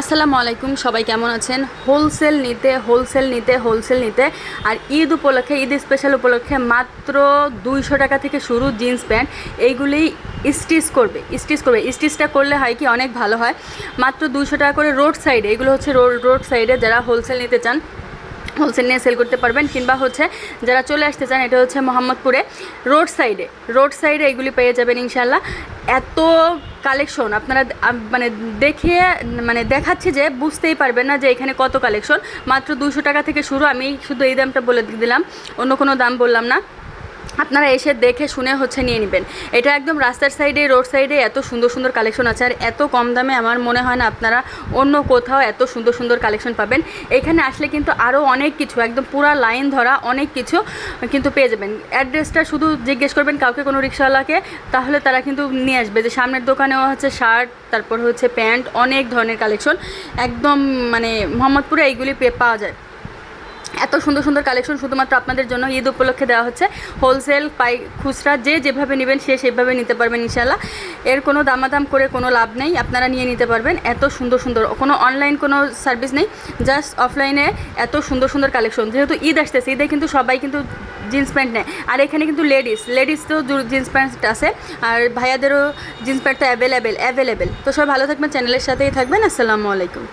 আসসালামু আলাইকুম, সবাই কেমন আছেন? হোলসেল নিতে হোলসেল নিতে হোলসেল নিতে, আর ঈদ উপলক্ষে, ঈদ স্পেশাল উপলক্ষে মাত্র দুইশো টাকা থেকে শুরু জিন্স প্যান্ট এইগুলি স্টিচ করবে স্টিচ করবে। স্টিচটা করলে হয় কি, অনেক ভালো হয়। মাত্র দুইশো টাকা করে রোড সাইডে এগুলো হচ্ছে রোড রোড সাইডে যারা হোলসেল নিতে চান হোলসেল নিয়ে সেল করতে পারবেন কিংবা হচ্ছে যারা চলে আসতে চান, এটা হচ্ছে মোহাম্মদপুরে রোড সাইডে। রোড সাইডে এগুলি পেয়ে যাবেন ইনশাল্লাহ এত কালেকশন আপনারা মানে দেখে মানে দেখাচ্ছি যে বুঝতেই পারবেন না যে এখানে কত কালেকশন। মাত্র দুশো টাকা থেকে শুরু, আমি শুধু এই দামটা বলে দিলাম, অন্য কোনো দাম বললাম না। আপনারা এসে দেখে শুনে হচ্ছে নিয়ে নেবেন। এটা একদম রাস্তার সাইডে রোড সাইডে এত সুন্দর সুন্দর কালেকশন আছে আর এত কম দামে আমার মনে হয় না আপনারা অন্য কোথাও এত সুন্দর সুন্দর কালেকশন পাবেন। এখানে আসলে কিন্তু আরও অনেক কিছু, একদম পুরা লাইন ধরা অনেক কিছু কিন্তু পেয়ে যাবেন। অ্যাড্রেসটা শুধু জিজ্ঞেস করবেন কাউকে, কোনো রিক্সাওয়ালাকে তাহলে তারা কিন্তু নিয়ে আসবে। যে সামনের দোকানেও হচ্ছে শার্ট তারপর হচ্ছে প্যান্ট, অনেক ধরনের কালেকশন একদম মানে মোহাম্মদপুরে এইগুলি পাওয়া যায়। এত সুন্দর সুন্দর কালেকশন শুধুমাত্র আপনাদের জন্য ঈদ উপলক্ষে দেওয়া হচ্ছে। হোলসেল পাই, খুচরা, যে যেভাবে নেবেন সে সেভাবে নিতে পারবেন ইনশাল্লাহ এর কোনো দামাদাম করে কোনো লাভ নেই, আপনারা নিয়ে নিতে পারবেন। এত সুন্দর সুন্দর, কোনো অনলাইন কোনো সার্ভিস নেই। জাস্ট অফলাইনে এত সুন্দর সুন্দর কালেকশন যেহেতু ঈদ আসতেছে, ঈদে কিন্তু সবাই কিন্তু জিন্স প্যান্ট নেয়। আর এখানে কিন্তু লেডিস লেডিসও জিন্স প্যান্ট আছে। আর ভাইয়াদেরও জিন্স প্যান্ট তো অ্যাভেলেবেল অ্যাভেলেবেল তো সবাই ভালো থাকবেন চ্যানেলের সাথেই থাকবেন। আসসালামু আলাইকুম।